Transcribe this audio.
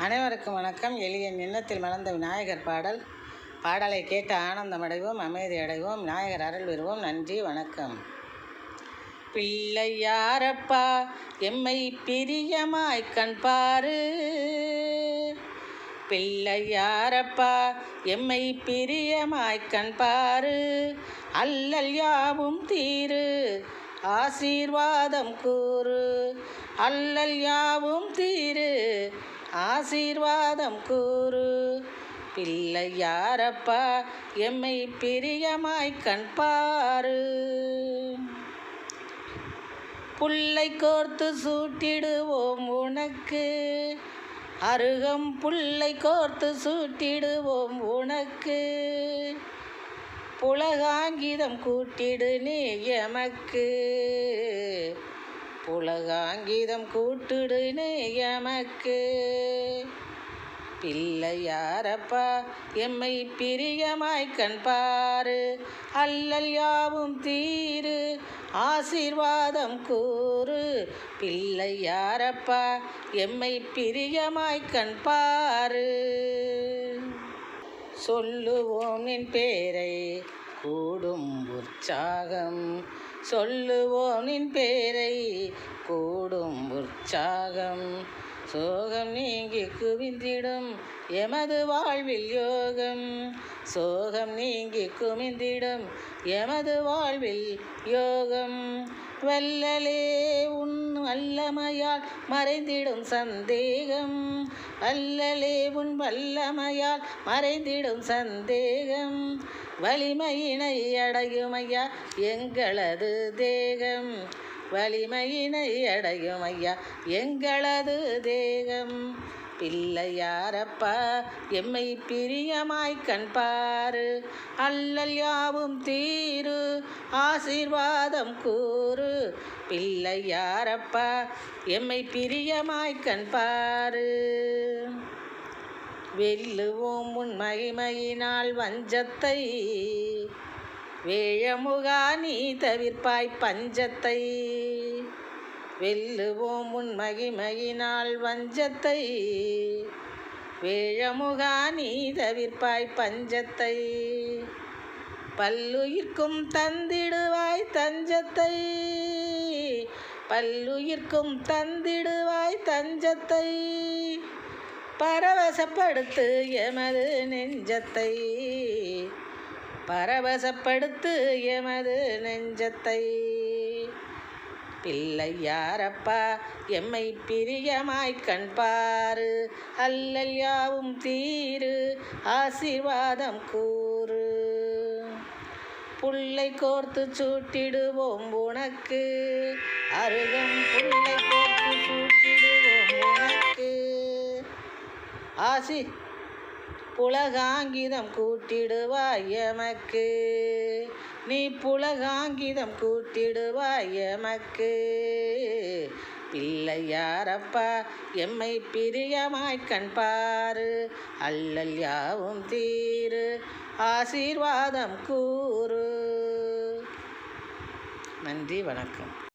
அனைவருக்கும் வணக்கம். எளிய எண்ணத்தில் மலர்ந்த விநாயகர் பாடல். பாடலை கேட்டு ஆனந்தம் அடைவோம் அமைதி அடைவோம் விநாயகர் அருள் பெறுவோம். நன்றி வணக்கம். பிள்ளையாரப்பா எம்மை பிரியமாய் கண் பாரு பிள்ளையாரப்பா எம்மை பிரியமாய் கண் பாரு அல்லல் யாவும் தீரு ஆசீர்வாதம் கூறு. அல்லல் யாவும் தீரு ஆசீர்வாதம் கூறு. பிள்ளையாரப்பா எம்மை பிரியமாய் கண் பாரு புல்லை கோர்த்து சூட்டிடுவோம் உனக்கு. அருகம் புல்லை கோர்த்து சூட்டிடுவோம் உனக்கு. புலகாங்கிதம் கூட்டிடு நீ எமக்கு. உலகாங்கிதம் கூட்டிடு எமக்கு பிள்ளையாரப்பா எம்மை பிரியமாய் கண்பாரு அல்லல் யாவும் தீரு. ஆசீர்வாதம் கூறு. பிள்ளையாரப்பா எம்மை பிரியமாய் கண்பாரு சொல்லுவோம் நின் பேரை. கூடும் உற்சாகம். சொல்லுவோனின் பேரை கூடும் உற்சாகம். சோகம் நீங்கி குவிந்திடும் எமது வாழ்வில் யோகம். சோகம் நீங்கி குமிந்திடும் எமது வாழ்வில் யோகம். வல்லலே உன் வல்லமையால் மறைந்திடும் சந்தேகம். வல்லலே உன் வல்லமையால் மறைந்திடும் சந்தேகம். வலிமையினை அடையுமையா எங்களது தேகம். வலிமையினை அடையுமையா எங்களது தேகம். பிள்ளையாரப்பா எம்மை பிரியமாய் கண்பாரு அல்லல் யாவும் தீரு ஆசீர்வாதம் கூறு. பிள்ளையாரப்பா எம்மை பிரியமாய் கண்பாரு வெல்லுவோம் உன் மகிமையினால் வஞ்சத்தை. வேழமுகா நீ தவிர்ப்பாய் பஞ்சத்தை. வெல்லுவோம் உன் மகிமையினால் வஞ்சத்தை. வேழமுகா நீ தவிர்ப்பாய் பஞ்சத்தை. பல்லுயிர்க்கும் தந்திடுவாய் தஞ்சத்தை. பல்லுயிர்க்கும் தந்திடுவாய் தஞ்சத்தை. பரவசப்படுத்து எமது நெஞ்சத்தை. பரவசப்படுத்து எமது நெஞ்சத்தை. பிள்ளை யாரப்பா? எம்மை பிரியமாய் கண்பாரு. அல்லல் யாவும் தீரு. ஆசீர்வாதம் கூறு. புள்ளை கோர்த்து சூட்டிடுவோம் உனக்கு. அருகம் புள்ளை கோர்த்து சூட்டிடுவோம் உனக்கு. ஆசி புலகாங்கிதம் கூட்டிடுவாய் எமக்கு. நீ புலகாங்கிதம் கூட்டிடுவாய் எமக்கு. பிள்ளையாரப்பா எம்மை பிரியமாய் கண்பாரு அல்லல் யாவும் தீரு ஆசீர்வாதம் கூறு. நன்றி வணக்கம்.